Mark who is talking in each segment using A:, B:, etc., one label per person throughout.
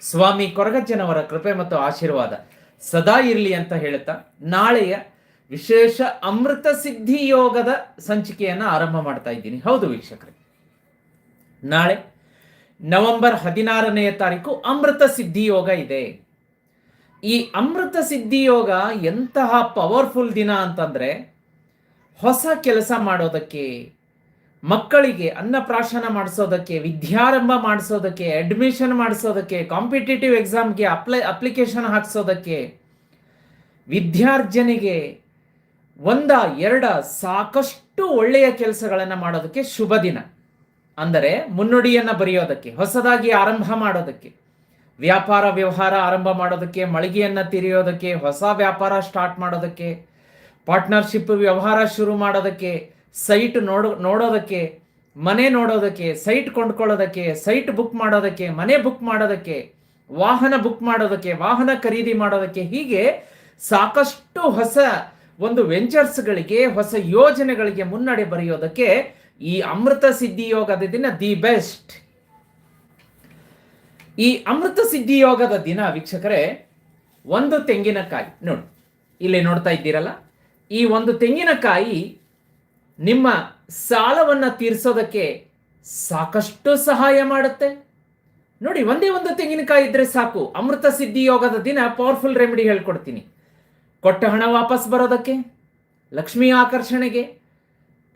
A: ಸ್ವಾಮಿ ಕೊರಗಜ್ಜನವರ ಕೃಪೆ ಮತ್ತು ಆಶೀರ್ವಾದ ಸದಾ ಇರಲಿ ಅಂತ ಹೇಳುತ್ತಾ ನಾಳೆಯ ವಿಶೇಷ ಅಮೃತ ಸಿದ್ಧಿ ಯೋಗದ ಸಂಚಿಕೆಯನ್ನು ಆರಂಭ ಮಾಡ್ತಾ ಇದ್ದೀನಿ. ಹೌದು ವೀಕ್ಷಕರೇ. ನಾಳೆ ನವೆಂಬರ್ ಹದಿನಾರನೆಯ ತಾರೀಕು ಅಮೃತ ಸಿದ್ಧಿ ಯೋಗ ಇದೆ. ಈ ಅಮೃತ ಸಿದ್ಧಿ ಯೋಗ ಎಂತಹ ಪವರ್ಫುಲ್ ದಿನ ಅಂತಂದ್ರೆ ಹೊಸ ಕೆಲಸ ಮಾಡೋದಕ್ಕೆ ಮಕ್ಕಳಿಗೆ ಅನ್ನಪ್ರಾಶನ ಮಾಡಿಸೋದಕ್ಕೆ, ವಿದ್ಯಾರಂಭ ಮಾಡಿಸೋದಕ್ಕೆ ಅಡ್ಮಿಷನ್ ಮಾಡಿಸೋದಕ್ಕೆ ಕಾಂಪಿಟೇಟಿವ್ ಎಕ್ಸಾಮ್ಗೆ ಅಪ್ಲೈ ಅಪ್ಲಿಕೇಶನ್ ಹಾಕಿಸೋದಕ್ಕೆ ವಿದ್ಯಾರ್ಜನೆಗೆ ಒಂದ, ಎರಡ ಸಾಕಷ್ಟು ಒಳ್ಳೆಯ ಕೆಲಸಗಳನ್ನು ಮಾಡೋದಕ್ಕೆ ಶುಭ ದಿನ. ಅಂದರೆ ಮುನ್ನುಡಿಯನ್ನು ಬರೆಯೋದಕ್ಕೆ, ಹೊಸದಾಗಿ ಆರಂಭ ಮಾಡೋದಕ್ಕೆ, ವ್ಯಾಪಾರ ವ್ಯವಹಾರ ಆರಂಭ ಮಾಡೋದಕ್ಕೆ, ಮಳಿಗೆಯನ್ನು ತಿರಿಯೋದಕ್ಕೆ, ಹೊಸ ವ್ಯಾಪಾರ ಸ್ಟಾರ್ಟ್ ಮಾಡೋದಕ್ಕೆ ಪಾರ್ಟ್ನರ್ಶಿಪ್ ವ್ಯವಹಾರ ಶುರು ಮಾಡೋದಕ್ಕೆ ಸೈಟ್ ನೋಡೋ, ನೋಡೋದಕ್ಕೆ, ಮನೆ ನೋಡೋದಕ್ಕೆ, ಸೈಟ್ ಕೊಂಡ್ಕೊಳ್ಳೋದಕ್ಕೆ, ಸೈಟ್ ಬುಕ್ ಮಾಡೋದಕ್ಕೆ, ಮನೆ ಬುಕ್ ಮಾಡೋದಕ್ಕೆ, ವಾಹನ ಬುಕ್ ಮಾಡೋದಕ್ಕೆ, ವಾಹನ ಖರೀದಿ ಮಾಡೋದಕ್ಕೆ ಹೀಗೆ ಸಾಕಷ್ಟು ಹೊಸ ಒಂದು ವೆಂಚರ್ಸ್ಗಳಿಗೆ, ಹೊಸ ಯೋಜನೆಗಳಿಗೆ ಮುನ್ನಡೆ ಬರೆಯೋದಕ್ಕೆ ಈ ಅಮೃತ ಸಿದ್ಧಿ ಯೋಗದ ದಿನ ದಿ ಬೆಸ್ಟ್. ಈ ಅಮೃತ ಸಿದ್ಧಿ ಯೋಗದ ದಿನ ವೀಕ್ಷಕರೇ, ಒಂದು ತೆಂಗಿನಕಾಯಿ, ನೋಡಿ, ಇಲ್ಲಿ ನೋಡ್ತಾ ಇದ್ದೀರಲ್ಲ? ಈ ಒಂದು ತೆಂಗಿನಕಾಯಿ ನಿಮ್ಮ ಸಾಲವನ್ನ ತೀರಿಸೋದಕ್ಕೆ ಸಾಕಷ್ಟು ಸಹಾಯ ಮಾಡುತ್ತೆ. ನೋಡಿ, ಒಂದೇ ಒಂದು ತೆಂಗಿನಕಾಯಿ ಇದ್ರೆ ಸಾಕು. ಅಮೃತ ಸಿದ್ಧಿ ಯೋಗದ ದಿನ ಪವರ್ಫುಲ್ ರೆಮಿಡಿ ಹೇಳ್ಕೊಡ್ತೀನಿ. ಕೊಟ್ಟ ಹಣ ವಾಪಸ್ ಬರೋದಕ್ಕೆ, ಲಕ್ಷ್ಮಿ ಆಕರ್ಷಣೆಗೆ,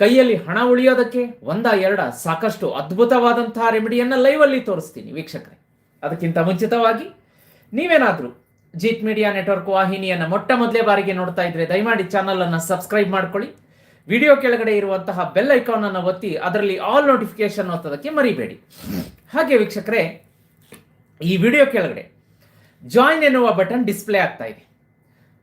A: ಕೈಯಲ್ಲಿ ಹಣ ಉಳಿಯೋದಕ್ಕೆ ಒಂದ ಎರಡ ಸಾಕಷ್ಟು ಅದ್ಭುತವಾದಂತಹ ರೆಮಿಡಿಯನ್ನು ಲೈವಲ್ಲಿ ತೋರಿಸ್ತೀನಿ ವೀಕ್ಷಕರೇ. ಅದಕ್ಕಿಂತ ಮುಂಚಿತವಾಗಿ ನೀವೇನಾದರೂ ಜೀತ್ ಮೀಡಿಯಾ ನೆಟ್ವರ್ಕ್ ವಾಹಿನಿಯನ್ನು ಮೊಟ್ಟ ಮೊದಲೇ ಬಾರಿಗೆ ನೋಡ್ತಾ ಇದ್ರೆ ದಯಮಾಡಿ ಚಾನಲನ್ನು ಸಬ್ಸ್ಕ್ರೈಬ್ ಮಾಡ್ಕೊಳ್ಳಿ. ವಿಡಿಯೋ ಕೆಳಗಡೆ ಇರುವಂತಹ ಬೆಲ್ ಐಕಾನ್ ಅನ್ನು ಒತ್ತಿ ಅದರಲ್ಲಿ ಆಲ್ ನೋಟಿಫಿಕೇಶನ್ ಒತ್ತೋದಕ್ಕೆ ಮರಿಬೇಡಿ. ಹಾಗೆ ವೀಕ್ಷಕರೇ, ಈ ವಿಡಿಯೋ ಕೆಳಗಡೆ ಜಾಯಿನ್ ಎನ್ನುವ ಬಟನ್ ಡಿಸ್ಪ್ಲೇ ಆಗ್ತಾ ಇದೆ.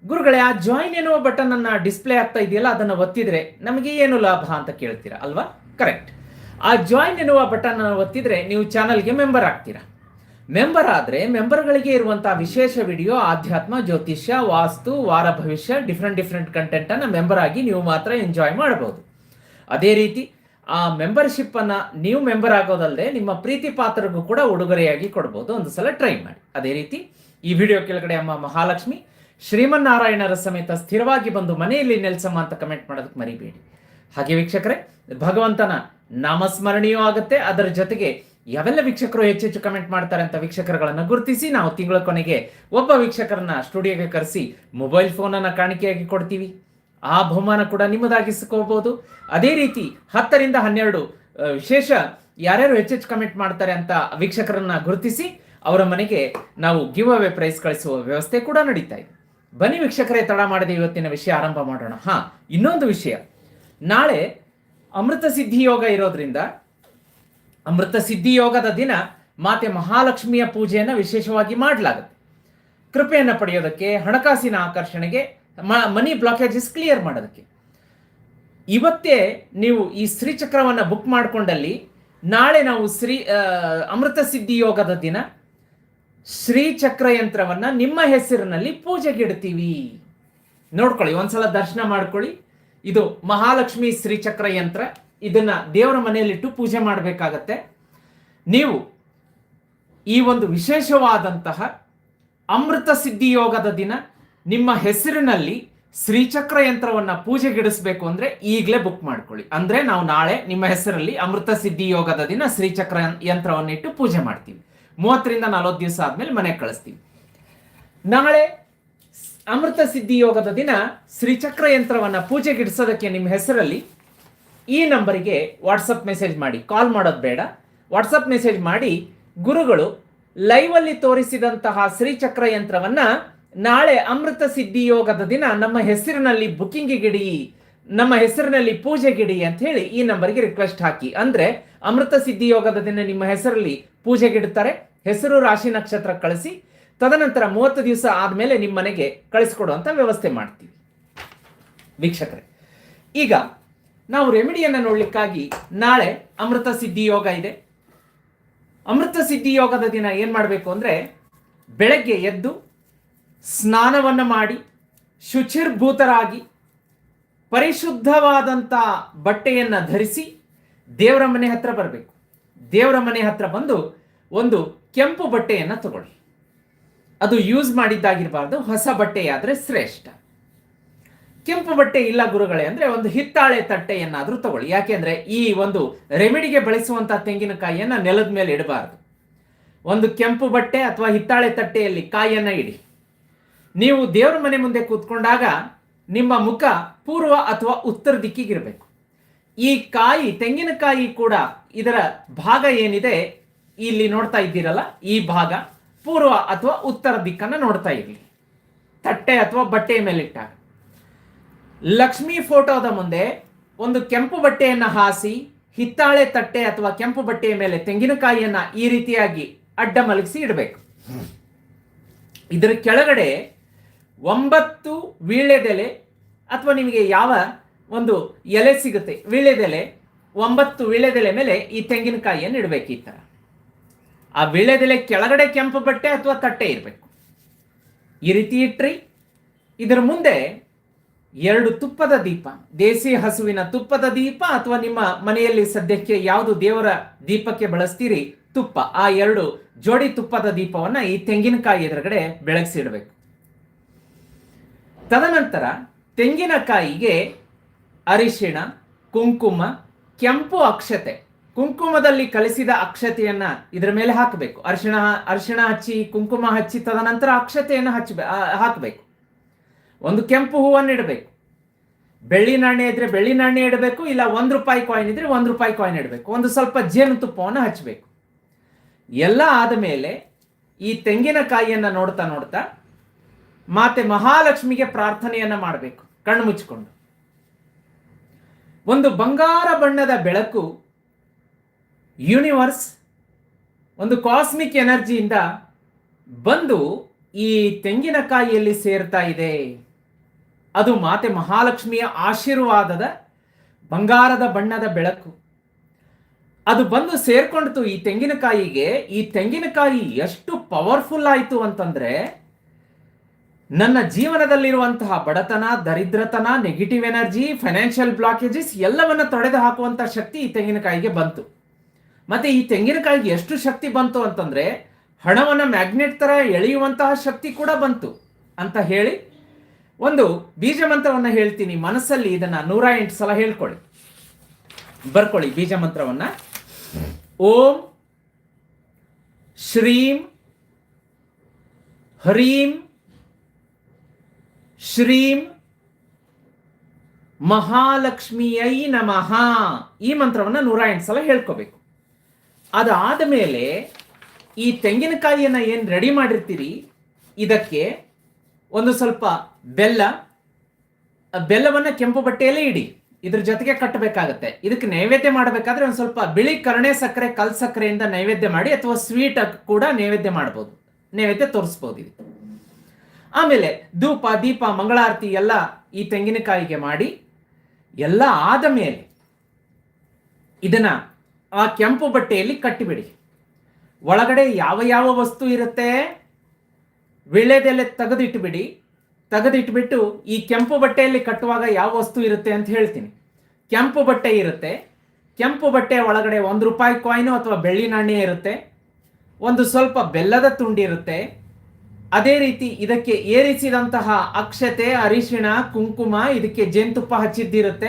A: ಗುರುಗಳೇ, ಆ ಜಾಯಿನ್ ಎನ್ನುವ ಬಟನ್ ಅನ್ನ ಡಿಸ್ಪ್ಲೇ ಆಗ್ತಾ ಇದೆಯಲ್ಲ, ಅದನ್ನು ಒತ್ತಿದ್ರೆ ನಮಗೆ ಏನು ಲಾಭ ಅಂತ ಕೇಳ್ತೀರಾ ಅಲ್ವಾ? ಕರೆಕ್ಟ್ ಆ ಜಾಯಿನ್ ಎನ್ನುವ ಬಟನ್ ಅನ್ನು ಒತ್ತಿದ್ರೆ ನೀವು ಚಾನಲ್ಗೆ ಮೆಂಬರ್ ಆಗ್ತೀರಾ. ಮೆಂಬರ್ ಆದ್ರೆ ಮೆಂಬರ್ಗಳಿಗೆ ಇರುವಂತಹ ವಿಶೇಷ ವಿಡಿಯೋ ಆಧ್ಯಾತ್ಮ, ಜ್ಯೋತಿಷ್ಯ, ವಾಸ್ತು, ವಾರ ಭವಿಷ್ಯ ಡಿಫ್ರೆಂಟ್ ಡಿಫ್ರೆಂಟ್ ಕಂಟೆಂಟ್ ಅನ್ನ ಮೆಂಬರ್ ಆಗಿ ನೀವು ಮಾತ್ರ ಎಂಜಾಯ್ ಮಾಡಬಹುದು. ಅದೇ ರೀತಿ, ಆ ಮೆಂಬರ್ಶಿಪ್ ಅನ್ನ ನೀವು ಮೆಂಬರ್ ಆಗೋದಲ್ಲದೆ ನಿಮ್ಮ ಪ್ರೀತಿ ಪಾತ್ರರಿಗೂ ಕೂಡ ಉಡುಗೊರೆಯಾಗಿ ಕೊಡಬಹುದು ಒಂದು ಸಲ ಟ್ರೈ ಮಾಡಿ. ಅದೇ ರೀತಿ, ಈ ವಿಡಿಯೋ ಕೆಳಗಡೆ ಅಮ್ಮ ಮಹಾಲಕ್ಷ್ಮಿ, ಶ್ರೀಮನ್ನಾರಾಯಣರ ಸಮೇತ ಸ್ಥಿರವಾಗಿ ಬಂದು ಮನೆಯಲ್ಲಿ ನೆಲೆಸಮ್ಮ ಅಂತ ಕಮೆಂಟ್ ಮಾಡೋದಕ್ಕೆ ಮರಿಬೇಡಿ. ಹಾಗೆ ವೀಕ್ಷಕರೇ, ಭಗವಂತನ ನಾಮಸ್ಮರಣೆಯೂ ಆಗುತ್ತೆ. ಅದರ ಜೊತೆಗೆ ಯಾವೆಲ್ಲ ವೀಕ್ಷಕರು ಹೆಚ್ಚೆಚ್ಚು ಕಮೆಂಟ್ ಮಾಡ್ತಾರೆ ಅಂತ ವೀಕ್ಷಕರುಗಳನ್ನು ಗುರುತಿಸಿ ನಾವು ತಿಂಗಳ ಕೊನೆಗೆ ಒಬ್ಬ ವೀಕ್ಷಕರನ್ನ ಸ್ಟುಡಿಯೋಗೆ ಕರೆಸಿ ಮೊಬೈಲ್ ಫೋನನ್ನು ಕಾಣಿಕೆಯಾಗಿ ಕೊಡ್ತೀವಿ. ಆ ಬಹುಮಾನ ಕೂಡ ನಿಮ್ಮದಾಗಿಸ್ಕೋಬಹುದು ಅದೇ ರೀತಿ ಹತ್ತರಿಂದ ಹನ್ನೆರಡು ವಿಶೇಷ ಯಾರ್ಯಾರು ಹೆಚ್ಚೆಚ್ಚು ಕಮೆಂಟ್ ಮಾಡ್ತಾರೆ ಅಂತ ವೀಕ್ಷಕರನ್ನ ಗುರುತಿಸಿ ಅವರ ಮನೆಗೆ ನಾವು ಗಿವ್ ಅವೇ ಪ್ರೈಸ್ ಕಳಿಸುವ ವ್ಯವಸ್ಥೆ ಕೂಡ ನಡೀತಾ ಇದೆ. ಬನ್ನಿ ವೀಕ್ಷಕರೇ, ತಡ ಮಾಡದೆ ಇವತ್ತಿನ ವಿಷಯ ಆರಂಭ ಮಾಡೋಣ. ಹಾ, ಇನ್ನೊಂದು ವಿಷಯ. ನಾಳೆ ಅಮೃತ ಸಿದ್ಧಿ ಯೋಗ ಇರೋದ್ರಿಂದ ಅಮೃತ ಸಿದ್ಧಿ ಯೋಗದ ದಿನ ಮಾತೆ ಮಹಾಲಕ್ಷ್ಮಿಯ ಪೂಜೆಯನ್ನು ವಿಶೇಷವಾಗಿ ಮಾಡಲಾಗುತ್ತೆ. ಕೃಪೆಯನ್ನು ಪಡೆಯೋದಕ್ಕೆ, ಹಣಕಾಸಿನ ಆಕರ್ಷಣೆಗೆ ಮನಿ ಬ್ಲಾಕೇಜಸ್ ಕ್ಲಿಯರ್ ಮಾಡೋದಕ್ಕೆ. ಇವತ್ತೇ ನೀವು ಈ ಶ್ರೀಚಕ್ರವನ್ನು ಬುಕ್ ಮಾಡಿಕೊಂಡಲ್ಲಿ ನಾಳೆ ನಾವು ಶ್ರೀ ಅಮೃತ ಸಿದ್ಧಿ ಯೋಗದ ದಿನ ಶ್ರೀಚಕ್ರ ಯಂತ್ರವನ್ನು ನಿಮ್ಮ ಹೆಸರಿನಲ್ಲಿ ಪೂಜೆಗಿಡ್ತೀವಿ ನೋಡ್ಕೊಳ್ಳಿ, ಒಂದ್ಸಲ ದರ್ಶನ ಮಾಡ್ಕೊಳ್ಳಿ. ಇದು ಮಹಾಲಕ್ಷ್ಮಿ ಶ್ರೀಚಕ್ರ ಯಂತ್ರ. ಇದನ್ನ ದೇವರ ಮನೆಯಲ್ಲಿಟ್ಟು ಪೂಜೆ ಮಾಡಬೇಕಾಗತ್ತೆ. ನೀವು ಈ ಒಂದು ವಿಶೇಷವಾದಂತಹ ಅಮೃತ ಸಿದ್ಧಿಯೋಗದ ದಿನ ನಿಮ್ಮ ಹೆಸರಿನಲ್ಲಿ ಶ್ರೀಚಕ್ರ ಯಂತ್ರವನ್ನ ಪೂಜೆಗಿಡಿಸ್ಬೇಕು ಅಂದ್ರೆ ಈಗಲೇ ಬುಕ್ ಮಾಡ್ಕೊಳ್ಳಿ. ಅಂದ್ರೆ ನಾವು ನಾಳೆ ನಿಮ್ಮ ಹೆಸರಲ್ಲಿ ಅಮೃತ ಸಿದ್ಧಿ ಯೋಗದ ದಿನ ಶ್ರೀಚಕ್ರ ಯಂತ್ರವನ್ನ ಇಟ್ಟು ಪೂಜೆ ಮಾಡ್ತೀವಿ. ಮೂವತ್ತರಿಂದ ನಲವತ್ತು ದಿವಸ ಆದ್ಮೇಲೆ ಮನೆಗೆ ಕಳಿಸ್ತೀವಿ. ನಾಳೆ ಅಮೃತ ಸಿದ್ಧಿ ಯೋಗದ ದಿನ ಶ್ರೀಚಕ್ರ ಯಂತ್ರವನ್ನ ಪೂಜೆಗಿಡಿಸೋದಕ್ಕೆ ನಿಮ್ಮ ಹೆಸರಲ್ಲಿ ಈ ನಂಬರಿಗೆ ವಾಟ್ಸಪ್ ಮೆಸೇಜ್ ಮಾಡಿ. ಕಾಲ್ ಮಾಡೋದು ಬೇಡ. ವಾಟ್ಸಪ್ ಮೆಸೇಜ್ ಮಾಡಿ, ಗುರುಗಳು ಲೈವಲ್ಲಿ ತೋರಿಸಿದಂತಹ ಶ್ರೀಚಕ್ರ ಯಂತ್ರವನ್ನ ನಾಳೆ ಅಮೃತ ಸಿದ್ಧಿ ಯೋಗದ ದಿನ ನಮ್ಮ ಹೆಸರಿನಲ್ಲಿ ಬುಕ್ಕಿಂಗಿಗಿಡಿ ನಮ್ಮ ಹೆಸರಿನಲ್ಲಿ ಪೂಜೆಗಿಡಿ ಅಂತ ಹೇಳಿ ಈ ನಂಬರ್ಗೆ ರಿಕ್ವೆಸ್ಟ್ ಹಾಕಿ. ಅಂದ್ರೆ ಅಮೃತ ಸಿದ್ಧಿ ಯೋಗದ ದಿನ ನಿಮ್ಮ ಹೆಸರಲ್ಲಿ ಪೂಜೆಗಿಡ್ತಾರೆ ಹೆಸರು, ರಾಶಿ ನಕ್ಷತ್ರ ಕಳಿಸಿ, ತದನಂತರ ಮೂವತ್ತು ದಿವಸ ಆದಮೇಲೆ ನಿಮ್ಮ ಮನೆಗೆ ಕಳಿಸ್ಕೊಡುವಂಥ ವ್ಯವಸ್ಥೆ ಮಾಡ್ತೀವಿ. ವೀಕ್ಷಕರೇ, ಈಗ ನಾವು ರೆಮಿಡಿಯನ್ನು ನೋಡಲಿಕ್ಕಾಗಿ ನಾಳೆ ಅಮೃತ ಸಿದ್ಧಿ ಯೋಗ ಇದೆ. ಅಮೃತ ಸಿದ್ಧಿ ಯೋಗದ ದಿನ ಏನು ಮಾಡಬೇಕು ಅಂದರೆ ಬೆಳಗ್ಗೆ ಎದ್ದು ಸ್ನಾನವನ್ನು ಮಾಡಿ ಶುಚಿರ್ಭೂತರಾಗಿ ಪರಿಶುದ್ಧವಾದಂಥ ಬಟ್ಟೆಯನ್ನು ಧರಿಸಿ ದೇವರ ಮನೆ ಹತ್ರ ಬರಬೇಕು. ದೇವರ ಮನೆ ಹತ್ರ ಬಂದು ಒಂದು ಕೆಂಪು ಬಟ್ಟೆಯನ್ನು ತಗೊಳ್ಳಿ. ಅದು ಯೂಸ್ ಮಾಡಿದ್ದಾಗಿರಬಾರ್ದು, ಹೊಸ ಬಟ್ಟೆಯಾದರೆ ಶ್ರೇಷ್ಠ. ಕೆಂಪು ಬಟ್ಟೆ ಇಲ್ಲ ಗುರುಗಳೇ, ಅಂದ್ರೆ ಒಂದು ಹಿತ್ತಾಳೆ ತಟ್ಟೆಯನ್ನಾದರೂ ತಗೊಳ್ಳಿ. ಯಾಕೆಂದ್ರೆ ಈ ಒಂದು ರೆಮಿಡಿಗೆ ಬಳಸುವಂತಹ ತೆಂಗಿನಕಾಯಿಯನ್ನ ನೆಲದ ಮೇಲೆ ಇಡಬಾರದು. ಒಂದು ಕೆಂಪು ಬಟ್ಟೆ ಅಥವಾ ಹಿತ್ತಾಳೆ ತಟ್ಟೆಯಲ್ಲಿ ಕಾಯನ್ನ ಇಡಿ. ನೀವು ದೇವರ ಮನೆ ಮುಂದೆ ಕೂತ್ಕೊಂಡಾಗ ನಿಮ್ಮ ಮುಖ ಪೂರ್ವ ಅಥವಾ ಉತ್ತರ ದಿಕ್ಕಿಗಿರಬೇಕು. ಈ ಕಾಯಿ, ತೆಂಗಿನಕಾಯಿ ಕೂಡ ಇದರ ಭಾಗ ಏನಿದೆ ಇಲ್ಲಿ ನೋಡ್ತಾ ಇದ್ದೀರಲ್ಲ, ಈ ಭಾಗ ಪೂರ್ವ ಅಥವಾ ಉತ್ತರ ದಿಕ್ಕನ್ನು ನೋಡ್ತಾ ಇರಲಿ. ತಟ್ಟೆ ಅಥವಾ ಬಟ್ಟೆಯ ಮೇಲೆ ಇಟ್ಟಾಗ. ಲಕ್ಷ್ಮಿ ಫೋಟೋದ ಮುಂದೆ ಒಂದು ಕೆಂಪು ಬಟ್ಟೆಯನ್ನು ಹಾಸಿ, ಹಿತ್ತಾಳೆ ತಟ್ಟೆ ಅಥವಾ ಕೆಂಪು ಬಟ್ಟೆಯ ಮೇಲೆ ತೆಂಗಿನಕಾಯಿಯನ್ನ ಈ ರೀತಿಯಾಗಿ ಅಡ್ಡ ಮಲಗಿಸಿ ಇಡಬೇಕು. ಇದರ ಕೆಳಗಡೆ ಒಂಬತ್ತು ವೀಳ್ಯದೆಲೆ ಅಥವಾ ನಿಮಗೆ ಯಾವ ಒಂದು ಎಲೆ ಸಿಗುತ್ತೆ ವೀಳ್ಯದೆಲೆ ಒಂಬತ್ತು ವೀಳ್ಯದೆಲೆ ಮೇಲೆ ಈ ತೆಂಗಿನಕಾಯಿಯನ್ನು ಇಡಬೇಕು ಈ ಥರ ಆ ವೀಳ್ಯದೆಲೆ ಕೆಳಗಡೆ ಕೆಂಪು ಬಟ್ಟೆ ಅಥವಾ ತಟ್ಟೆ ಇರಬೇಕು. ಈ ರೀತಿ ಇಟ್ರಿ. ಇದರ ಮುಂದೆ ಎರಡು ತುಪ್ಪದ ದೀಪ. ದೇಸಿ ಹಸುವಿನ ತುಪ್ಪದ ದೀಪ ಅಥವಾ ನಿಮ್ಮ ಮನೆಯಲ್ಲಿ ಸದ್ಯಕ್ಕೆ ಯಾವುದು ದೇವರ ದೀಪಕ್ಕೆ ಬಳಸ್ತೀರಿ? ತುಪ್ಪ. ಆ ಎರಡು ಜೋಡಿ ತುಪ್ಪದ ದೀಪವನ್ನ ಈ ತೆಂಗಿನಕಾಯಿ ಎದುರುಗಡೆ ಬೆಳಗಿಸಿಡಬೇಕು. ತದನಂತರ ತೆಂಗಿನಕಾಯಿಗೆ ಅರಿಶಿಣ, ಕುಂಕುಮ, ಕೆಂಪು ಅಕ್ಷತೆ. ಕುಂಕುಮದಲ್ಲಿ ಕಲಿಸಿದ ಅಕ್ಷತೆಯನ್ನ ಇದರ ಮೇಲೆ ಹಾಕಬೇಕು. ಅರಿಶಿಣ ಅರಿಶಿಣ ಹಚ್ಚಿ, ಕುಂಕುಮ ಹಚ್ಚಿ ತದನಂತರ ಅಕ್ಷತೆಯನ್ನು ಹಚ್ಚಬೇಕು ಹಾಕಬೇಕು. ಒಂದು ಕೆಂಪು ಹೂವನ್ನು ಇಡಬೇಕು. ಬೆಳ್ಳಿ ನಾಣ್ಯ ಇದ್ರೆ ಬೆಳ್ಳಿ ನಾಣ್ಯ ಇಡಬೇಕು, ಇಲ್ಲ ಒಂದು ರೂಪಾಯಿ ಕಾಯಿನ್ ಇದ್ರೆ ಒಂದು ರೂಪಾಯಿ ಕಾಯಿನ್ ಇಡಬೇಕು. ಒಂದು ಸ್ವಲ್ಪ ಜೇನುತುಪ್ಪವನ್ನು ಹಚ್ಚಬೇಕು ಎಲ್ಲ ಆದ ಮೇಲೆ ಈ ತೆಂಗಿನಕಾಯಿಯನ್ನು ನೋಡ್ತಾ ನೋಡ್ತಾ ಮಾತೆ ಮಹಾಲಕ್ಷ್ಮಿಗೆ ಪ್ರಾರ್ಥನೆಯನ್ನ ಮಾಡಬೇಕು, ಕಣ್ಣು ಮುಚ್ಚಿಕೊಂಡು. ಒಂದು ಬಂಗಾರ ಬಣ್ಣದ ಬೆಳಕು ಯೂನಿವರ್ಸ್ ಒಂದು ಕಾಸ್ಮಿಕ್ ಎನರ್ಜಿಯಿಂದ ಬಂದು ಈ ತೆಂಗಿನಕಾಯಿಯಲ್ಲಿ ಸೇರ್ತಾ ಇದೆ. ಅದು ಮಾತೆ ಮಹಾಲಕ್ಷ್ಮಿಯ ಆಶೀರ್ವಾದದ ಬಂಗಾರದ ಬಣ್ಣದ ಬೆಳಕು. ಅದು ಬಂದು ಸೇರ್ಕೊಂಡಿತು ಈ ತೆಂಗಿನಕಾಯಿಗೆ. ಈ ತೆಂಗಿನಕಾಯಿ ಎಷ್ಟು ಪವರ್ಫುಲ್ ಆಯಿತು ಅಂತಂದ್ರೆ, ನನ್ನ ಜೀವನದಲ್ಲಿರುವಂತಹ ಬಡತನ, ದರಿದ್ರತನ, ನೆಗೆಟಿವ್ ಎನರ್ಜಿ, ಫೈನಾನ್ಷಿಯಲ್ ಬ್ಲಾಕೇಜಸ್ ಎಲ್ಲವನ್ನ ತೊಡೆದು ಹಾಕುವಂತಹ ಶಕ್ತಿ ಈ ತೆಂಗಿನಕಾಯಿಗೆ ಬಂತು. ಮತ್ತೆ ಈ ತೆಂಗಿನಕಾಯಿಗೆ ಎಷ್ಟು ಶಕ್ತಿ ಬಂತು ಅಂತಂದ್ರೆ, ಹಣವನ್ನ ಮ್ಯಾಗ್ನೆಟ್ ತರ ಎಳೆಯುವಂತಹ ಶಕ್ತಿ ಕೂಡ ಬಂತು ಅಂತ ಹೇಳಿ ಒಂದು ಬೀಜ ಮಂತ್ರವನ್ನ ಹೇಳ್ತೀನಿ. ಮನಸ್ಸಲ್ಲಿ ಇದನ್ನ ನೂರ ಎಂಟು ಸಲ ಹೇಳ್ಕೊಳ್ಳಿ. ಬರ್ಕೊಳ್ಳಿ ಬೀಜ ಮಂತ್ರವನ್ನ. ಓಂ ಶ್ರೀಂ ಹರೀಂ ಶ್ರೀಂ ಮಹಾಲಕ್ಷ್ಮಿಯೈ ನಮಃ. ಈ ಮಂತ್ರವನ್ನ ನೂರ ಎಂಟು ಸಲ ಹೇಳ್ಕೋಬೇಕು. ಅದಾದ ಮೇಲೆ ಈ ತೆಂಗಿನಕಾಯಿಯನ್ನ ಏನು ರೆಡಿ ಮಾಡಿರ್ತೀರಿ? ಇದಕ್ಕೆ ಒಂದು ಸ್ವಲ್ಪ ಬೆಲ್ಲ ಬೆಲ್ಲವನ್ನು ಕೆಂಪು ಬಟ್ಟೆಯಲ್ಲೇ ಇಡಿ. ಇದ್ರ ಜೊತೆಗೆ ಕಟ್ಟಬೇಕಾಗತ್ತೆ. ಇದಕ್ಕೆ ನೈವೇದ್ಯ ಮಾಡಬೇಕಾದ್ರೆ ಒಂದು ಸ್ವಲ್ಪ ಬಿಳಿ ಕರಣೆ ಸಕ್ಕರೆ, ಕಲ್ ಸಕ್ಕರೆಯಿಂದ ನೈವೇದ್ಯ ಮಾಡಿ ಅಥವಾ ಸ್ವೀಟ್ ಕೂಡ ನೈವೇದ್ಯ ಮಾಡ್ಬೋದು. ನೈವೇದ್ಯ ತೋರಿಸ್ಬೋದು ಇದು ಆಮೇಲೆ ಧೂಪ, ದೀಪ, ಮಂಗಳಾರತಿ ಎಲ್ಲ ಈ ತೆಂಗಿನಕಾಯಿಗೆ ಮಾಡಿ ಎಲ್ಲ ಆದ ಮೇಲೆ ಇದನ್ನ ಆ ಕೆಂಪು ಬಟ್ಟೆಯಲ್ಲಿ ಕಟ್ಟಿಬಿಡಿ. ಒಳಗಡೆ ಯಾವ ಯಾವ ವಸ್ತು ಇರುತ್ತೆ? ವಿಳೆದೆಲೆ ತೆಗೆದಿಟ್ಬಿಡಿ. ತೆಗೆದಿಟ್ಬಿಟ್ಟು ಈ ಕೆಂಪು ಬಟ್ಟೆಯಲ್ಲಿ ಕಟ್ಟುವಾಗ ಯಾವ ವಸ್ತು ಇರುತ್ತೆ ಅಂತ ಹೇಳ್ತೀನಿ. ಕೆಂಪು ಬಟ್ಟೆ ಇರುತ್ತೆ. ಕೆಂಪು ಬಟ್ಟೆ ಒಳಗಡೆ ಒಂದು ರೂಪಾಯಿ ಕಾಯಿನು ಅಥವಾ ಬೆಳ್ಳಿ ನಾಣ್ಯ ಇರುತ್ತೆ. ಒಂದು ಸ್ವಲ್ಪ ಬೆಲ್ಲದ ತುಂಡಿ ಇರುತ್ತೆ. ಅದೇ ರೀತಿ ಇದಕ್ಕೆ ಏರಿಸಿದಂತಹ ಅಕ್ಷತೆ, ಅರಿಶಿಣ, ಕುಂಕುಮ, ಇದಕ್ಕೆ ಜೇನುತುಪ್ಪ ಹಚ್ಚಿದ್ದಿರುತ್ತೆ.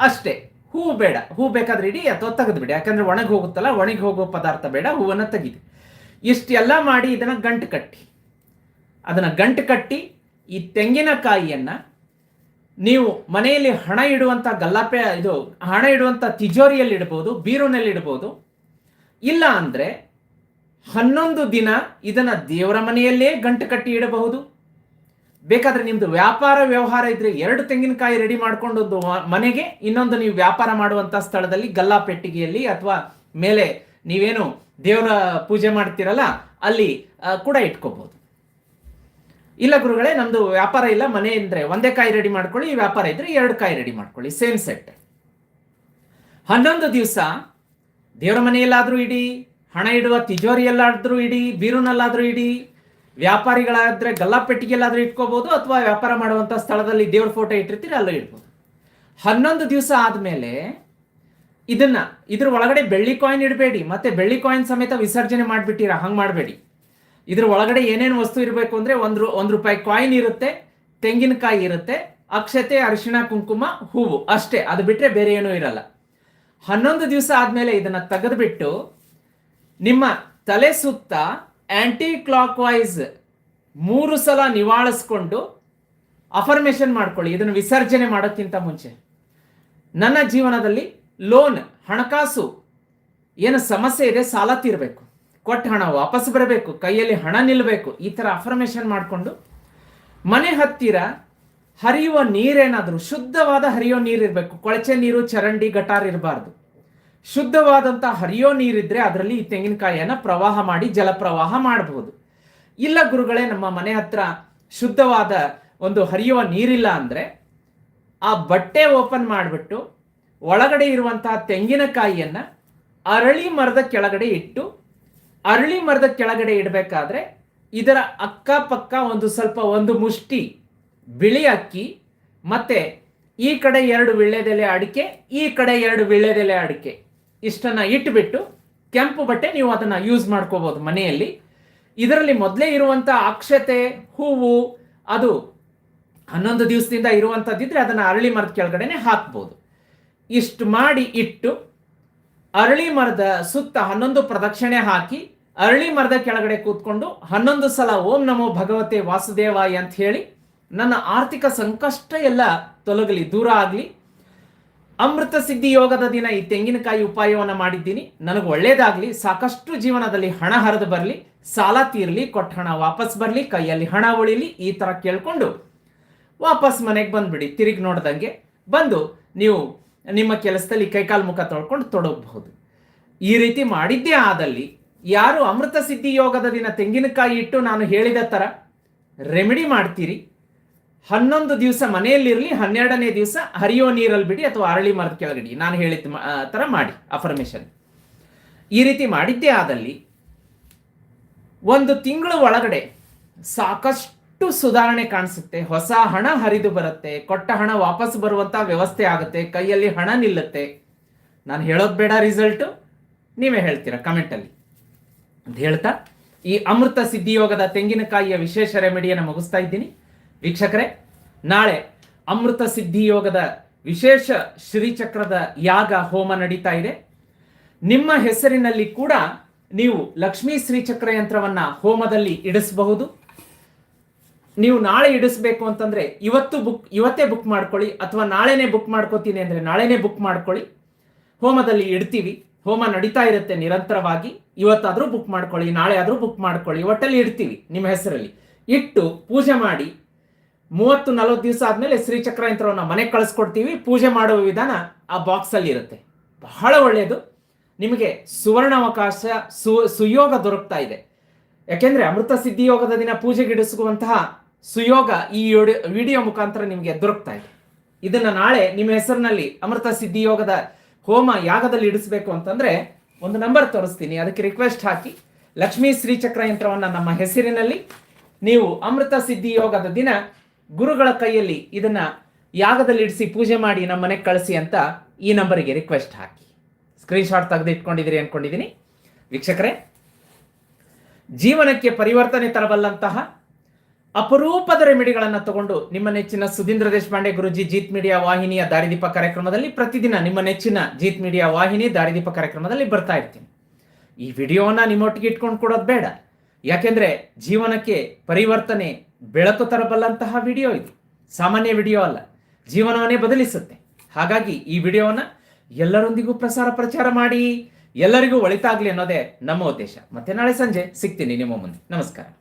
A: ಅಷ್ಟೇ. ಹೂ ಬೇಡ. ಹೂ ಬೇಕಾದ್ರೆ ಇಡಿ ಅಥವಾ ತೆಗೆದ್ಬಿಡಿ. ಯಾಕಂದ್ರೆ ಒಣಗಿ ಹೋಗುತ್ತಲ್ಲ, ಒಣಗಿ ಹೋಗೋ ಪದಾರ್ಥ ಬೇಡ, ಹೂವನ್ನು ತೆಗೀರಿ. ಇಷ್ಟೆಲ್ಲ ಮಾಡಿ ಇದನ್ನ ಗಂಟು ಕಟ್ಟಿ. ಅದನ್ನ ಗಂಟು ಕಟ್ಟಿ ಈ ತೆಂಗಿನಕಾಯಿಯನ್ನು ನೀವು ಮನೆಯಲ್ಲಿ ಹಣ ಇಡುವಂಥ ಗಲ್ಲಾಪೆ, ಇದು ಹಣ ಇಡುವಂಥ ತಿಜೋರಿಯಲ್ಲಿ ಇಡ್ಬೋದು, ಬೀರುನಲ್ಲಿ ಇಡ್ಬೋದು. ಇಲ್ಲ ಅಂದರೆ ಹನ್ನೊಂದು ದಿನ ಇದನ್ನು ದೇವರ ಮನೆಯಲ್ಲೇ ಗಂಟು ಕಟ್ಟಿ ಇಡಬಹುದು. ಬೇಕಾದರೆ ನಿಮ್ಮದು ವ್ಯಾಪಾರ ವ್ಯವಹಾರ ಇದ್ದರೆ ಎರಡು ತೆಂಗಿನಕಾಯಿ ರೆಡಿ ಮಾಡ್ಕೊಂಡು ಮನೆಗೆ, ಇನ್ನೊಂದು ನೀವು ವ್ಯಾಪಾರ ಮಾಡುವಂಥ ಸ್ಥಳದಲ್ಲಿ ಗಲ್ಲಾ ಪೆಟ್ಟಿಗೆಯಲ್ಲಿ ಅಥವಾ ಮೇಲೆ ನೀವೇನು ದೇವರ ಪೂಜೆ ಮಾಡ್ತೀರಲ್ಲ, ಅಲ್ಲಿ ಕೂಡ ಇಟ್ಕೋಬಹುದು ಇಲ್ಲ ಗುರುಗಳೇ, ನಮ್ದು ವ್ಯಾಪಾರ ಇಲ್ಲ, ಮನೆ ಅಂದ್ರೆ ಒಂದೇ ಕಾಯಿ ರೆಡಿ ಮಾಡ್ಕೊಳ್ಳಿ ವ್ಯಾಪಾರ ಇದ್ರೆ ಎರಡು ಕಾಯಿ ರೆಡಿ ಮಾಡ್ಕೊಳ್ಳಿ ಸೇಮ್ ಸೆಟ್ ಹನ್ನೊಂದು ದಿವಸ ದೇವರ ಮನೆಯಲ್ಲಾದ್ರೂ ಇಡಿ, ಹಣ ಇಡುವ ತಿಜೋರಿಯಲ್ಲಾದ್ರೂ ಇಡಿ, ಬೀರುನಲ್ಲಾದ್ರೂ ಇಡಿ, ವ್ಯಾಪಾರಿಗಳಾದ್ರೆ ಗಲ್ಲಾಪೆಟ್ಟಿಗೆಲ್ಲಾದ್ರೂ ಇಟ್ಕೋಬಹುದು ಅಥವಾ ವ್ಯಾಪಾರ ಮಾಡುವಂತ ಸ್ಥಳದಲ್ಲಿ ದೇವ್ರ ಫೋಟೋ ಇಟ್ಟಿರ್ತೀರಿ, ಅಲ್ಲೂ ಇಡ್ಬೋದು. ಹನ್ನೊಂದು ದಿವಸ ಆದ್ಮೇಲೆ ಇದನ್ನ, ಇದ್ರ ಒಳಗಡೆ ಬೆಳ್ಳಿ ಕಾಯಿನ್ ಇಡಬೇಡಿ, ಮತ್ತೆ ಬೆಳ್ಳಿ ಕಾಯಿನ್ ಸಮೇತ ವಿಸರ್ಜನೆ ಮಾಡ್ಬಿಟ್ಟಿರ, ಹಂಗೆ ಮಾಡಬೇಡಿ. ಇದ್ರ ಒಳಗಡೆ ಏನೇನು ವಸ್ತು ಇರಬೇಕು ಅಂದ್ರೆ ಒಂದು ಒಂದ್ ರೂಪಾಯಿ ಕಾಯಿನ್ ಇರುತ್ತೆ, ತೆಂಗಿನಕಾಯಿ ಇರುತ್ತೆ, ಅಕ್ಷತೆ, ಅರಿಶಿಣ, ಕುಂಕುಮ, ಹೂವು. ಅಷ್ಟೇ, ಅದು ಬಿಟ್ರೆ ಬೇರೆ ಏನೂ ಇರಲ್ಲ. ಹನ್ನೊಂದು ದಿವಸ ಆದಮೇಲೆ ಇದನ್ನ ತೆಗೆದುಬಿಟ್ಟು ನಿಮ್ಮ ತಲೆ ಸುತ್ತ ಆಂಟಿ ಕ್ಲಾಕ್ ವೈಸ್ ಮೂರು ಸಲ ನಿವಾಳಿಸ್ಕೊಂಡು ಅಫರ್ಮೇಷನ್ ಮಾಡ್ಕೊಳ್ಳಿ. ಇದನ್ನು ವಿಸರ್ಜನೆ ಮಾಡೋಕ್ಕಿಂತ ಮುಂಚೆ. ನನ್ನ ಜೀವನದಲ್ಲಿ ಲೋನ್ ಹಣಕಾಸು, ಏನು ಸಮಸ್ಯೆ ಇದೆ, ಸಾಲ ತೀರಬೇಕು. ಕೊಟ್ಟ ಹಣ ವಾಪಸ್ ಬರಬೇಕು, ಕೈಯಲ್ಲಿ ಹಣ ನಿಲ್ಲಬೇಕು ಈ ಥರ ಅಫರ್ಮೇಷನ್ ಮಾಡಿಕೊಂಡು ಮನೆ ಹತ್ತಿರ ಹರಿಯುವ ನೀರೇನಾದರೂ, ಶುದ್ಧವಾದ ಹರಿಯೋ ನೀರಿರಬೇಕು ಕೊಳಚೆ ನೀರು, ಚರಂಡಿ, ಗಟಾರ್ ಇರಬಾರ್ದು. ಶುದ್ಧವಾದಂಥ ಹರಿಯೋ ನೀರಿದ್ರೆ ಅದರಲ್ಲಿ ಈ ತೆಂಗಿನಕಾಯಿಯನ್ನು ಪ್ರವಾಹ ಮಾಡಿ, ಜಲಪ್ರವಾಹ ಮಾಡಬಹುದು ಇಲ್ಲ ಗುರುಗಳೇ, ನಮ್ಮ ಮನೆ ಹತ್ರ ಶುದ್ಧವಾದ ಒಂದು ಹರಿಯುವ ನೀರಿಲ್ಲ ಅಂದ್ರೆ ಆ ಬಟ್ಟೆ ಓಪನ್ ಮಾಡಿಬಿಟ್ಟು ಒಳಗಡೆ ಇರುವಂತಹ ತೆಂಗಿನಕಾಯಿಯನ್ನ ಅರಳಿ ಮರದ ಕೆಳಗಡೆ ಇಟ್ಟು ಅರಳಿ ಮರದ ಕೆಳಗಡೆ ಇಡಬೇಕಾದ್ರೆ ಇದರ ಅಕ್ಕಪಕ್ಕ ಒಂದು ಸ್ವಲ್ಪ ಒಂದು ಮುಷ್ಟಿ, ಬಿಳಿ ಅಕ್ಕಿ, ಮತ್ತೆ ಈ ಕಡೆ ಎರಡು ವಿಳ್ಳೆದೆಲೆ ಅಡಿಕೆ, ಈ ಕಡೆ ಎರಡು ವಿಳ್ಳೆದೆಲೆ ಅಡಿಕೆ. ಇಷ್ಟನ್ನ ಇಟ್ಟುಬಿಟ್ಟು ಕೆಂಪು ಬಟ್ಟೆ ನೀವು ಅದನ್ನ ಯೂಸ್ ಮಾಡ್ಕೋಬೋದು ಮನೆಯಲ್ಲಿ. ಇದರಲ್ಲಿ ಮೊದಲೇ ಇರುವಂತ ಅಕ್ಷತೆ, ಹೂವು, ಅದು ಹನ್ನೊಂದು ದಿವಸದಿಂದ ಇರುವಂಥದ್ದಿದ್ರೆ ಅದನ್ನು ಅರಳಿ ಮರದ ಕೆಳಗಡೆನೆ ಹಾಕ್ಬೋದು. ಇಷ್ಟು ಮಾಡಿ ಇಟ್ಟು ಅರಳಿ ಮರದ ಸುತ್ತ ಹನ್ನೊಂದು ಪ್ರದಕ್ಷಿಣೆ ಹಾಕಿ ಅರಳಿ ಮರದ ಕೆಳಗಡೆ ಕೂತ್ಕೊಂಡು ಹನ್ನೊಂದು ಸಲ ಓಂ ನಮೋ ಭಗವತೆ ವಾಸುದೇವಾಯ ಅಂತ ಹೇಳಿ ನನ್ನ ಆರ್ಥಿಕ ಸಂಕಷ್ಟ ಎಲ್ಲ ತೊಲಗಲಿ, ದೂರ ಆಗಲಿ. ಅಮೃತ ಸಿದ್ಧಿ ಯೋಗದ ದಿನ ಈ ತೆಂಗಿನಕಾಯಿ ಉಪಾಯವನ್ನು ಮಾಡಿದ್ದೀನಿ. ನನಗೆ ಒಳ್ಳೇದಾಗ್ಲಿ, ಸಾಕಷ್ಟು ಜೀವನದಲ್ಲಿ ಹಣ ಹರಿದು ಬರಲಿ, ಸಾಲ ತೀರಲಿ, ಕೊಟ್ಟ ಹಣ ವಾಪಸ್ ಬರಲಿ, ಕೈಯಲ್ಲಿ ಹಣ ಉಳಿಲಿ, ಈ ಥರ ಕೇಳಿಕೊಂಡು ವಾಪಸ್ ಮನೆಗೆ ಬಂದುಬಿಡಿ, ತಿರುಗಿ ನೋಡ್ದಂಗೆ ಬಂದು ನೀವು ನಿಮ್ಮ ಕೆಲಸದಲ್ಲಿ ಕೈಕಾಲು ಮುಖ ತೊಳ್ಕೊಂಡು ತೊಡಗಬಹುದು. ಈ ರೀತಿ ಮಾಡಿದ್ದೇ ಆದಲ್ಲಿ ಯಾರು ಅಮೃತ ಸಿದ್ಧಿ ಯೋಗದ ದಿನ ತೆಂಗಿನಕಾಯಿ ಇಟ್ಟು ನಾನು ಹೇಳಿದ ತರ ರೆಮಿಡಿ ಮಾಡ್ತೀರಿ. ಹನ್ನೊಂದು ದಿವಸ ಮನೆಯಲ್ಲಿರಲಿ, ಹನ್ನೆರಡನೇ ದಿವಸ ಹರಿಯೋ ನೀರಲ್ಲಿ ಬಿಡಿ ಅಥವಾ ಅರಳಿ ಮರದ ಕೆಳಗಡಿ ನಾನು ಹೇಳಿದ ತರ ಮಾಡಿ ಅಫರ್ಮೇಷನ್ ಈ ರೀತಿ ಮಾಡಿದ್ದೇ ಆದಲ್ಲಿ ಒಂದು ತಿಂಗಳು ಒಳಗಡೆ ಸಾಕಷ್ಟು ಸುಧಾರಣೆ ಕಾಣಿಸುತ್ತೆ. ಹೊಸ ಹಣ ಹರಿದು ಬರುತ್ತೆ, ಕೊಟ್ಟ ಹಣ ವಾಪಸ್ ಬರುವಂತ ವ್ಯವಸ್ಥೆ ಆಗುತ್ತೆ, ಕೈಯಲ್ಲಿ ಹಣ ನಿಲ್ಲುತ್ತೆ. ನಾನು ಹೇಳೋದು ಬೇಡ ರಿಸಲ್ಟು ನೀವೇ ಹೇಳ್ತೀರಾ ಕಮೆಂಟಲ್ಲಿ ಅಂತ ಹೇಳ್ತಾ ಈ ಅಮೃತ ಸಿದ್ಧಿಯೋಗದ ತೆಂಗಿನಕಾಯಿಯ ವಿಶೇಷ ರೆಮಿಡಿಯನ್ನು ಮುಗಿಸ್ತಾ ಇದ್ದೀನಿ. ವೀಕ್ಷಕರೇ, ನಾಳೆ ಅಮೃತ ಸಿದ್ಧಿಯೋಗದ ವಿಶೇಷ ಶ್ರೀಚಕ್ರದ ಯಾಗ ಹೋಮ ನಡೀತಾ ಇದೆ. ನಿಮ್ಮ ಹೆಸರಿನಲ್ಲಿ ಕೂಡ ನೀವು ಲಕ್ಷ್ಮೀ ಶ್ರೀಚಕ್ರ ಯಂತ್ರವನ್ನ ಹೋಮದಲ್ಲಿ ಇಡಿಸಬಹುದು. ನೀವು ನಾಳೆ ಇಡಿಸ್ಬೇಕು ಅಂತಂದ್ರೆ ಇವತ್ತು ಬುಕ್, ಇವತ್ತೇ ಬುಕ್ ಮಾಡ್ಕೊಳ್ಳಿ, ಅಥವಾ ನಾಳೆನೇ ಬುಕ್ ಮಾಡ್ಕೋತೀನಿ ಅಂದ್ರೆ ನಾಳೆನೇ ಬುಕ್ ಮಾಡ್ಕೊಳ್ಳಿ. ಹೋಮದಲ್ಲಿ ಇಡ್ತೀವಿ. ಹೋಮ ನಡೀತಾ ಇರುತ್ತೆ ನಿರಂತರವಾಗಿ. ಇವತ್ತಾದ್ರೂ ಬುಕ್ ಮಾಡ್ಕೊಳ್ಳಿ ನಾಳೆ ಆದ್ರೂ ಬುಕ್ ಮಾಡ್ಕೊಳ್ಳಿ. ಒಟ್ಟಲ್ಲಿ ಇಡ್ತೀವಿ ನಿಮ್ಮ ಹೆಸರಲ್ಲಿ. ಇಟ್ಟು ಪೂಜೆ ಮಾಡಿ, ಮೂವತ್ತು ನಲವತ್ತು ದಿವಸ ಆದ್ಮೇಲೆ ಶ್ರೀಚಕ್ರ ಯಂತ್ರವನ್ನು ಮನೆಗೆ ಕಳಿಸ್ಕೊಡ್ತೀವಿ. ಪೂಜೆ ಮಾಡುವ ವಿಧಾನ ಆ ಬಾಕ್ಸ್ ಅಲ್ಲಿ ಇರುತ್ತೆ. ಬಹಳ ಒಳ್ಳೆಯದು ನಿಮಗೆ ಸುವರ್ಣಾವಕಾಶ, ಸು, ಸುಯೋಗ ದೊರಕ್ತಾ ಇದೆ. ಯಾಕೆಂದರೆ ಅಮೃತ ಸಿದ್ಧಿ ಯೋಗದ ದಿನ ಪೂಜೆಗಿಡಿಸುವಂತಹ ಸುಯೋಗ ಈ ವಿಡಿಯೋ- ವಿಡಿಯೋ ಮುಖಾಂತರ ನಿಮಗೆ ದೊರಕ್ತಾ ಇದೆ. ಇದನ್ನ ನಾಳೆ ನಿಮ್ಮ ಹೆಸರಿನಲ್ಲಿ ಅಮೃತ ಸಿದ್ಧಿ ಯೋಗದ ಹೋಮ ಯಾಗದಲ್ಲಿ ಇಡಿಸ್ಬೇಕು ಅಂತಂದ್ರೆ ಒಂದು ನಂಬರ್ ತೋರಿಸ್ತೀನಿ. ಅದಕ್ಕೆ ರಿಕ್ವೆಸ್ಟ್ ಹಾಕಿ. ಲಕ್ಷ್ಮೀ ಶ್ರೀಚಕ್ರ ಯಂತ್ರವನ್ನ ನಮ್ಮ ಹೆಸರಿನಲ್ಲಿ ನೀವು ಅಮೃತ ಸಿದ್ಧಿ ಯೋಗದ ದಿನ ಗುರುಗಳ ಕೈಯಲ್ಲಿ ಇದನ್ನ ಯಾಗದಲ್ಲಿ ಇಡಿಸಿ ಪೂಜೆ ಮಾಡಿ ನಮ್ಮ ಮನೆಗೆ ಕಳಿಸಿ ಅಂತ ಈ ನಂಬರಿಗೆ ರಿಕ್ವೆಸ್ಟ್ ಹಾಕಿ. ಸ್ಕ್ರೀನ್ಶಾಟ್ ತೆಗೆದು ಇಟ್ಕೊಂಡಿದ್ದೀರಿ ಅನ್ಕೊಂಡಿದ್ದೀನಿ. ವೀಕ್ಷಕರೇ, ಜೀವನಕ್ಕೆ ಪರಿವರ್ತನೆ ತರಬಲ್ಲಂತಹ ಅಪರೂಪದ ರೆಮಿಡಿಗಳನ್ನು ತಗೊಂಡು ನಿಮ್ಮ ನೆಚ್ಚಿನ ಸುಧೀಂದ್ರ ದೇಶಪಾಂಡೆ ಗುರುಜಿ ಜೀತ್ ಮೀಡಿಯಾ ವಾಹಿನಿಯ ದಾರಿದೀಪ ಕಾರ್ಯಕ್ರಮದಲ್ಲಿ ಪ್ರತಿದಿನ ನಿಮ್ಮ ನೆಚ್ಚಿನ ಜೀತ್ ಮೀಡಿಯಾ ವಾಹಿನಿ ದಾರಿದೀಪ ಕಾರ್ಯಕ್ರಮದಲ್ಲಿ ಬರ್ತಾ ಇರ್ತೀನಿ. ಈ ವಿಡಿಯೋನ ನಿಮ್ಮೊಟ್ಟಿಗೆ ಇಟ್ಕೊಂಡು ಕೊಡೋದು ಬೇಡ. ಯಾಕೆಂದ್ರೆ ಜೀವನಕ್ಕೆ ಪರಿವರ್ತನೆ ಬೆಳಕು ತರಬಲ್ಲಂತಹ ವಿಡಿಯೋ ಇದು. ಸಾಮಾನ್ಯ ವಿಡಿಯೋ ಅಲ್ಲ. ಜೀವನವನ್ನೇ ಬದಲಿಸುತ್ತೆ. ಹಾಗಾಗಿ ಈ ವಿಡಿಯೋವನ್ನ ಎಲ್ಲರೊಂದಿಗೂ ಪ್ರಸಾರ ಪ್ರಚಾರ ಮಾಡಿ ಎಲ್ಲರಿಗೂ ಒಳಿತಾಗ್ಲಿ ಅನ್ನೋದೇ ನಮ್ಮ ಉದ್ದೇಶ. ಮತ್ತೆ ನಾಳೆ ಸಂಜೆ ಸಿಗ್ತೀನಿ ನಿಮ್ಮ ಮುಂದೆ. ನಮಸ್ಕಾರ.